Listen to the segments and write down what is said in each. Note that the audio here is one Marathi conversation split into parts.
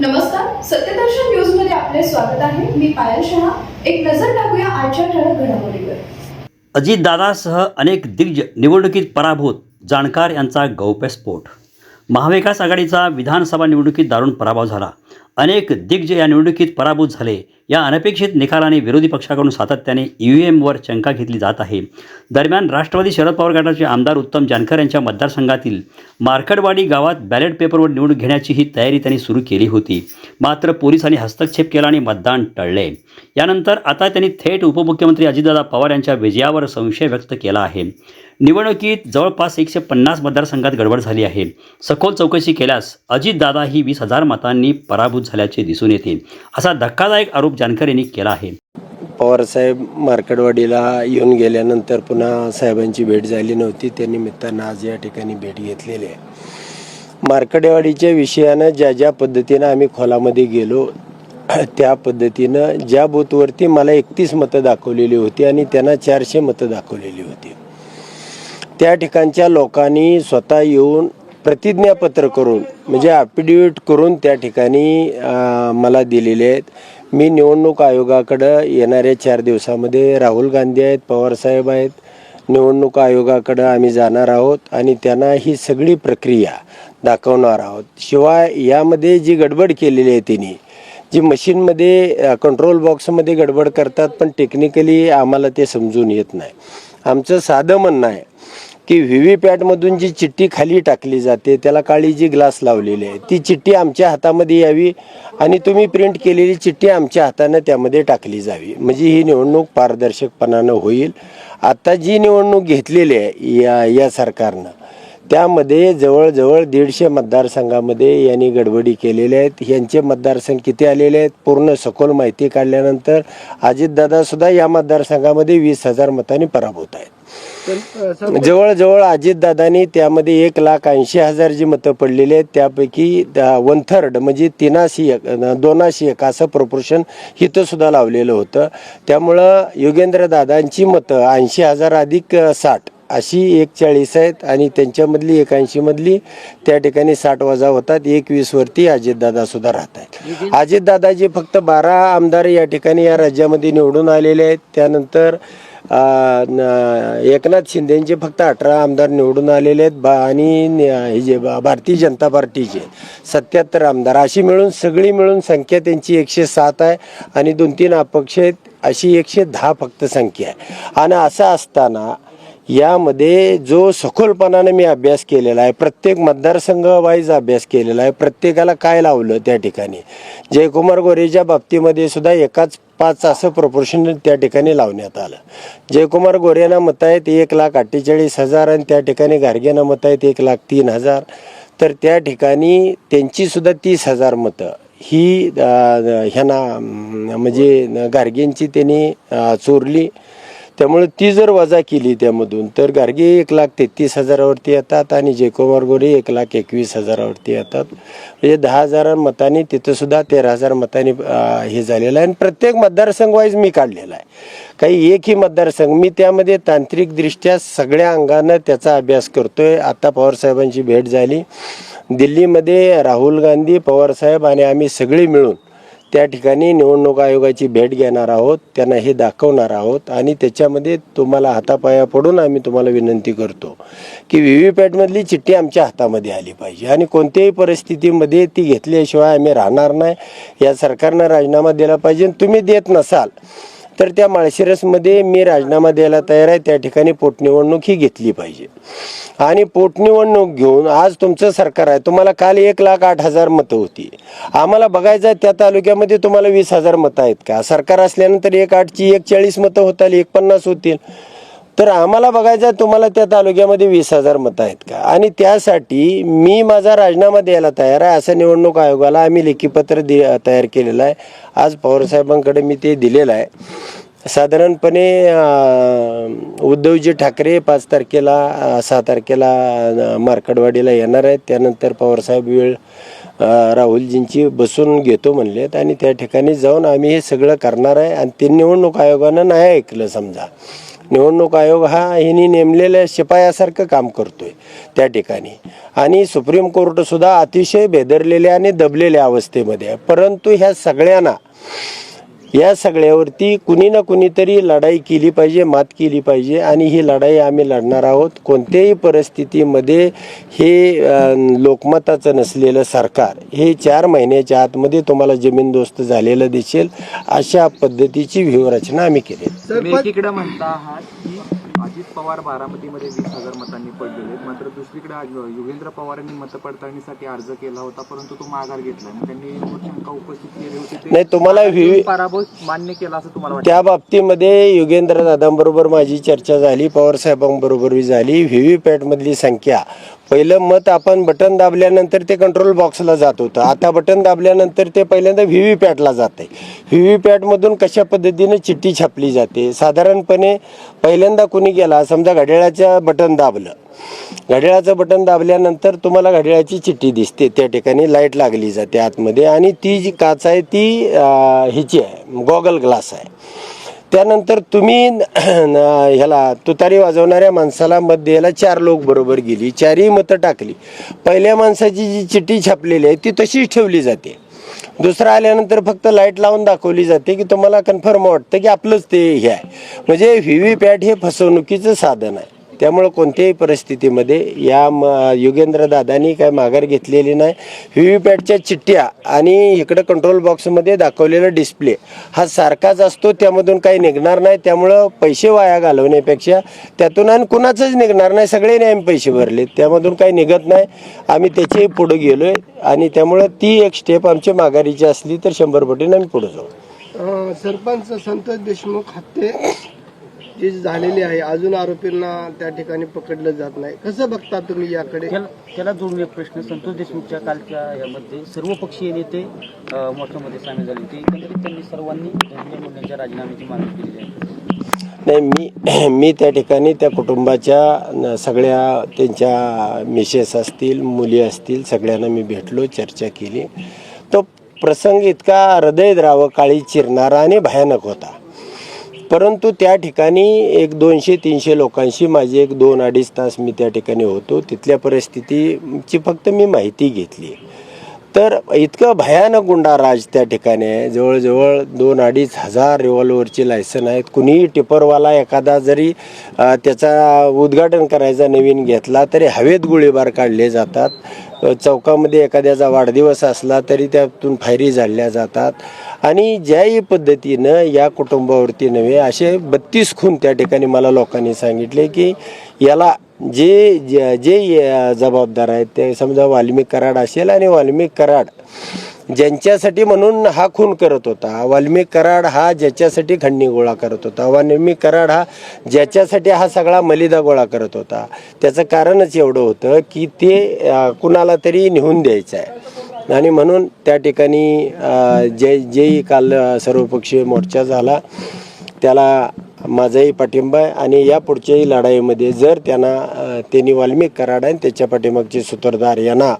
नमस्कार सत्यदर्शन न्यूजमध्ये आपले स्वागत आहे. मी पायल शहा. एक नजर टाकूया आजच्या ठळक घडामोडीवर. अजितदादासह अनेक दिग्गज निवडणुकीत पराभूत जाणकार यांचा गौप्यस्फोट महाविकास आघाडीचा विधानसभा निवडणुकीत दारुण पराभव झाला. अनेक दिग्गज या निवडणुकीत पराभूत झाले. या अनपेक्षित निकालाने विरोधी पक्षाकडून सातत्याने ई व्ही एमवर शंका घेतली जात आहे. दरम्यान राष्ट्रवादी शरद पवार गटाचे आमदार उत्तम जानकर यांच्या मतदारसंघातील मार्कडवाडी गावात बॅलेट पेपरवर निवडणूक घेण्याची ही तयारी त्यांनी सुरू केली होती. मात्र पोलिसांनी हस्तक्षेप केला आणि मतदान टळले. यानंतर आता त्यांनी थेट उपमुख्यमंत्री अजितदादा पवार यांच्या विजयावर संशय व्यक्त केला आहे. निवडणुकीत जवळपास एकशे पन्नास मतदारसंघात गडबड झाली आहे. सखोल चौकशी केल्यास अजितदादा ही वीस हजार मतांनी पराभूत झाल्याचे दिसून येते. असा धक्कादायक आरोप जानकर यांनी केला आहे. पवारसाहेब मार्कडवाडीला येऊन गेल्यानंतर पुन्हा साहेबांची भेट झाली नव्हती. त्या निमित्तानं आज या ठिकाणी भेट घेतलेली आहे. मार्केटवाडीच्या विषयानं ज्या ज्या पद्धतीनं आम्ही खोलामध्ये गेलो त्या पद्धतीनं ज्या बूथवरती मला एकतीस मतं दाखवलेली होती आणि त्यांना चारशे मतं दाखवलेली होती. त्या ठिकाणच्या लोकांनी स्वतः येऊन प्रतिज्ञापत्र करून म्हणजे ॲफिडेविट करून त्या ठिकाणी मला दिलेले आहेत. मी निवडणूक आयोगाकडं येणाऱ्या चार दिवसामध्ये राहुल गांधी आहेत पवारसाहेब आहेत. निवडणूक आयोगाकडं आम्ही जाणार आहोत आणि त्यांना ही सगळी प्रक्रिया दाखवणार आहोत. शिवाय यामध्ये जी गडबड केलेली आहे तिने जी मशीनमध्ये कंट्रोल बॉक्समध्ये गडबड करतात पण टेक्निकली आम्हाला ते समजून येत नाही. आमचं साधं म्हणणं आहे की व्ही व्ही पॅटमधून जी चिठ्ठी खाली टाकली जाते त्याला काळी जी ग्लास लावलेली आहे ती चिठ्ठी आमच्या हातामध्ये यावी आणि तुम्ही प्रिंट केलेली चिठ्ठी आमच्या हातानं त्यामध्ये टाकली जावी. म्हणजे ही निवडणूक पारदर्शकपणानं होईल. आता जी निवडणूक घेतलेली आहे या या सरकारनं त्यामध्ये जवळजवळ दीडशे मतदारसंघामध्ये यांनी गडबडी केलेल्या आहेत. यांचे मतदारसंघ किती आलेले आहेत? पूर्ण सखोल माहिती काढल्यानंतर अजितदादा सुद्धा या मतदारसंघामध्ये वीस हजार मतांनी पराभूत आहेत. जवळजवळ अजितदादांनी त्यामध्ये एक लाख ऐंशी हजार जी मतं पडलेली आहेत. त्यापैकी वन थर्ड म्हणजे तीनाशी एक दोनाशी एक असं प्रपोर्शन इथं सुद्धा लावलेलं होतं. त्यामुळं योगेंद्र दादांची मतं ऐंशी हजार अधिक साठ. अशी एक चाळीस आहेत आणि त्यांच्यामधली एक ऐंशीमधली त्या ठिकाणी साठ वजा होतात. एक वीसवरती अजितदादा सुद्धा राहत आहेत. अजितदादाजी फक्त बारा आमदार या ठिकाणी या राज्यामध्ये निवडून आलेले आहेत. त्यानंतर एकनाथ शिंदेचे फक्त अठरा आमदार निवडून आलेले आहेत. बा आणि हे जे भारतीय जनता पार्टीचे सत्याहत्तर आमदार. अशी मिळून सगळी मिळून संख्या त्यांची एकशे सात आहे आणि दोन तीन अपक्ष आहेत. अशी एकशे दहा फक्त संख्या आहे. आणि असं असताना यामध्ये जो सखोलपणाने मी अभ्यास केलेला आहे प्रत्येक मतदारसंघ वाईज अभ्यास केलेला आहे प्रत्येकाला काय लावलं त्या ठिकाणी? जयकुमार गोरेच्या बाबतीमध्ये सुद्धा एकाच पाच असं प्रपोर्शन त्या ठिकाणी लावण्यात आलं. जयकुमार गोरेंना मत आहेत एक लाख अठ्ठेचाळीस हजार आणि त्या ठिकाणी गार्गेनं मत आहेत एक लाख तीन हजार. तर त्या ठिकाणी त्यांची सुद्धा तीस हजार मतं. ही ह्यांना म्हणजे गार्गेंची त्यांनी चोरली. त्यामुळे ती जर वजा केली त्यामधून तर गार्गी एक लाख तेहतीस हजारावरती येतात आणि जेकोमार गोरे एक लाख एकवीस हजारावरती येतात. म्हणजे दहा हजार मतांनी तिथं सुद्धा तेरा हजार मतांनी हे झालेलं आहे. आणि प्रत्येक मतदारसंघ वाईज मी काढलेला आहे. काही एकही मतदारसंघ मी त्यामध्ये तांत्रिकदृष्ट्या सगळ्या अंगानं त्याचा अभ्यास करतोय. आता पवारसाहेबांची भेट झाली. दिल्लीमध्ये राहुल गांधी पवारसाहेब आणि आम्ही सगळे मिळून त्या ठिकाणी निवडणूक आयोगाची भेट घेणार आहोत त्यांना हे दाखवणार आहोत आणि त्याच्यामध्ये तुम्हाला हातापाया पडून आम्ही तुम्हाला विनंती करतो की व्ही व्ही पॅटमधली चिठ्ठी आमच्या हातामध्ये आली पाहिजे आणि कोणत्याही परिस्थितीमध्ये ती घेतल्याशिवाय आम्ही राहणार नाही. या सरकारनं राजीनामा दिला पाहिजे आणि तुम्ही देत नसाल तर त्या माळशिरसमध्ये मी राजीनामा द्यायला तयार आहे. त्या ठिकाणी पोटनिवडणूक ही घेतली पाहिजे. आणि पोटनिवडणूक घेऊन आज तुमचं सरकार आहे. तुम्हाला काल एक लाख आठ हजार मतं होती. आम्हाला बघायचं आहे त्या तालुक्यामध्ये तुम्हाला वीस हजार मतं आहेत का? सरकार असल्यानंतर एक आठची एक चाळीस मतं होतील एक पन्नास होतील. तर आम्हाला बघायचं आहे तुम्हाला त्या तालुक्यामध्ये वीस हजार मतं आहेत का? आणि त्यासाठी मी माझा राजीनामा द्यायला तयार आहे. असं निवडणूक आयोगाला आम्ही लेखीपत्र दि तयार केलेलं आहे. आज पवारसाहेबांकडे मी ते दिलेलं आहे. साधारणपणे उद्धवजी ठाकरे पाच तारखेला सहा तारखेला मार्कडवाडीला येणार आहेत. त्यानंतर पवारसाहेब वेळ राहुलजींची बसून घेतो म्हणलेत आणि त्या ठिकाणी जाऊन आम्ही हे सगळं करणार आहे. आणि ते निवडणूक आयोगानं नाही ऐकलं समजा. निवडणूक आयोग हा ह्यांनी नेमलेल्या शिपायासारखं काम करतोय त्या ठिकाणी. आणि सुप्रीम कोर्टसुद्धा अतिशय बेदरलेल्या आणि दबलेल्या अवस्थेमध्ये आहे. परंतु ह्या सगळ्यांना या सगळ्यावरती कुणी ना कुणीतरी लढाई केली पाहिजे मात केली पाहिजे आणि ही लढाई आम्ही लढणार आहोत. कोणत्याही परिस्थितीमध्ये हे लोकमताचं नसलेलं सरकार हे चार महिन्याच्या आतमध्ये तुम्हाला जमीनदोस्त झालेलं दिसेल. अशा पद्धतीची व्यूहरचना आम्ही केली एकीकडे म्हणता आहात की अजित पवार बारामतीमध्ये वीस हजार मतांनी पडलेले. मात्र दुसरीकडे योगेंद्र पवारांनी मतपडताळणीसाठी अर्ज केला होता परंतु तो माघार घेतलाय मग त्यांनी शंका उपस्थित केली होती. नाही, तुम्हाला पराभव मान्य केला असं तुम्हाला त्या बाबतीमध्ये योगेंद्र दादांबरोबर माझी चर्चा झाली पवार साहेबांबरोबर झाली. व्ही व्ही पॅटमधली संख्या पहिलं मत आपण बटन दाबल्यानंतर ते कंट्रोल बॉक्सला जात होतं. आता बटन दाबल्यानंतर ते पहिल्यांदा व्ही व्ही पॅटला आहे व्ही व्ही पॅटमधून कशा पद्धतीने चिठ्ठी छापली जाते? साधारणपणे पहिल्यांदा कुणी गेला समजा घड्याळाच्या बटन दाबलं. घड्याळाचं बटन दाबल्यानंतर तुम्हाला घड्याळाची चिठ्ठी दिसते. त्या ठिकाणी लाइट लागली जाते आतमध्ये आणि ती जी काच आहे ती ह्याची हिची आहे गॉगल ग्लास आहे. त्यानंतर तुम्ही ह्याला तुतारी वाजवणाऱ्या माणसाला मत द्यायला चार लोक बरोबर गेली चारही मतं टाकली. पहिल्या माणसाची जी चिठ्ठी छापलेली आहे ती तशीच ठेवली जाते. दुसरं आल्यानंतर फक्त लाइट लावून दाखवली जाते की तुम्हाला कन्फर्म वाटतं की आपलंच ते हे आहे. म्हणजे व्ही व्ही पॅट हे फसवणुकीचं साधन आहे. त्यामुळं कोणत्याही परिस्थितीमध्ये या म युगेंद्र दादानी काय माघार घेतलेली नाही. व्ही व्ही पॅटच्या चिठ्ठ्या आणि इकडं कंट्रोल बॉक्समध्ये दाखवलेला डिस्प्ले हा सारखाच असतो त्यामधून काही निघणार नाही. त्यामुळं पैसे वाया घालवण्यापेक्षा त्यातून आणि कुणाचंच निघणार नाही. सगळ्यांनी आम्ही पैसे भरले त्यामधून काही निघत नाही. आम्ही त्याच्याही पुढं गेलो आहे आणि त्यामुळं ती एक स्टेप आमची माघारीची असली तर शंभर पटीने आम्ही पुढं जाऊ. सरपंच संतोष देशमुख हत्ते जी झालेली आहे. अजून आरोपींना त्या ठिकाणी पकडलं जात नाही. कसं बघता तुम्ही याकडे? त्याला त्याला जोडून एक प्रश्न. संतोष देशमुखच्या कालच्या यामध्ये सर्व पक्षीय नेते अ, मोर्चामध्ये सामील झाले होते. एकंदरीत त्यांनी सर्वांनी धनंजय मुंडेंच्या राजीनाम्याची मागणी केलेली आहे. नाही मी मी त्या ठिकाणी त्या कुटुंबाच्या न- सगळ्या त्यांच्या मिसेस असतील मुली असतील सगळ्यांना मी भेटलो चर्चा केली. तो प्रसंग इतका हृदयद्रावक काळी चिरणारा आणि भयानक होता. परंतु त्या ठिकाणी एक दोनशे तीनशे लोकांशी माझी एक दोन अडीच तास मी त्या ठिकाणी होतो. तिथल्या परिस्थितीची फक्त मी माहिती घेतली. तर इतकं भयानक गुंडाराज त्या ठिकाणी आहे. जवळजवळ दोन अडीच हजार रिव्हॉल्वरची लायसन आहेत. कुणीही टिपरवाला एखादा जरी त्याचा उद्घाटन करायचा नवीन घेतला तरी हवेत गोळीबार काढले जातात. चौकामध्ये एखाद्याचा वाढदिवस असला तरी त्यातून फायरी झाडल्या जातात. आणि ज्याही पद्धतीनं या कुटुंबावरती नव्हे असे बत्तीस खून त्या ठिकाणी मला लोकांनी सांगितले की याला जे जे जे जबाबदार आहेत ते समजा वाल्मिक कराड असेल आणि वाल्मिक कराड ज्यांच्यासाठी म्हणून हा खून करत होता. वाल्मिक कराड हा ज्याच्यासाठी खंडणी गोळा करत होता. वाल्मिक कराड हा ज्याच्यासाठी हा सगळा मलिदा गोळा करत होता. त्याचं कारणच एवढं होतं की ते कुणाला तरी निहून द्यायचं आहे. आणि म्हणून त्या ठिकाणी जे जेही काल सर्वपक्षीय मोर्चा झाला त्याला माझाही पाठिंबा आहे आणि या पुढच्याही लढाईमध्ये जर त्यांना त्यांनी वाल्मिक कराड आणि त्याच्या पाठीमागचे सूत्रधार यांना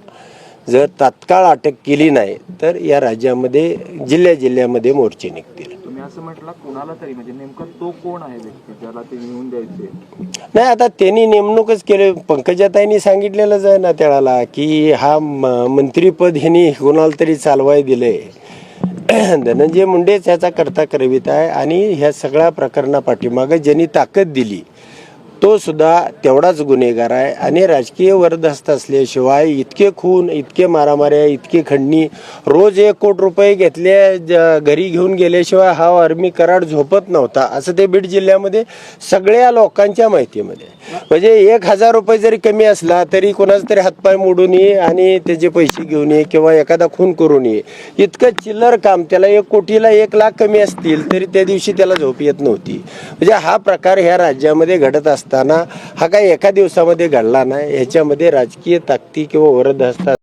जर तात्काळ अटक केली नाही तर या राज्यामध्ये जिल्ह्या जिल्ह्यामध्ये मोर्चे निघतील. तुम्ही असं म्हटलं कुणाला तरी म्हणजे नेमकं तो कोण आहे व्यक्ती ज्याला ते नेऊन द्यायचे? नाही आता त्यांनी नेमणूकच केले. पंकजाताईंनी सांगितलेलंच आहे ना त्याला की हा मंत्रीपद ह्यांनी कोणाला तरी चालवाय दिलंय. धनंजय मुंडेच ह्याचा करता करवित आहे आणि ह्या सगळ्या प्रकरणापाठीमागं ज्यांनी ताकद दिली तो सुद्धा तेवढाच गुन्हेगार आहे आणि राजकीय वरदस्त असल्याशिवाय इतके खून इतके मारामाऱ्या इतकी खंडणी रोज एक कोट रुपये घेतले ज- घरी घेऊन गेल्याशिवाय हा आर्मी कराड झोपत नव्हता असं ते बीड जिल्ह्यामध्ये सगळ्या लोकांच्या माहितीमध्ये म्हणजे एक हजार रुपये जरी कमी असला तरी कोणाचा तरी हातपाय मोडून ये आणि त्याचे पैसे घेऊन ये किंवा एखादा खून करून ये. इतकं चिल्लर काम त्याला एक कोटीला एक लाख कमी असतील तरी त्या दिवशी त्याला झोप येत नव्हती. म्हणजे हा प्रकार ह्या राज्यामध्ये घडत असतो असताना हा काही एका दिवसामध्ये घडला नाही. ह्याच्यामध्ये राजकीय ताकदी किंवा वरद असतात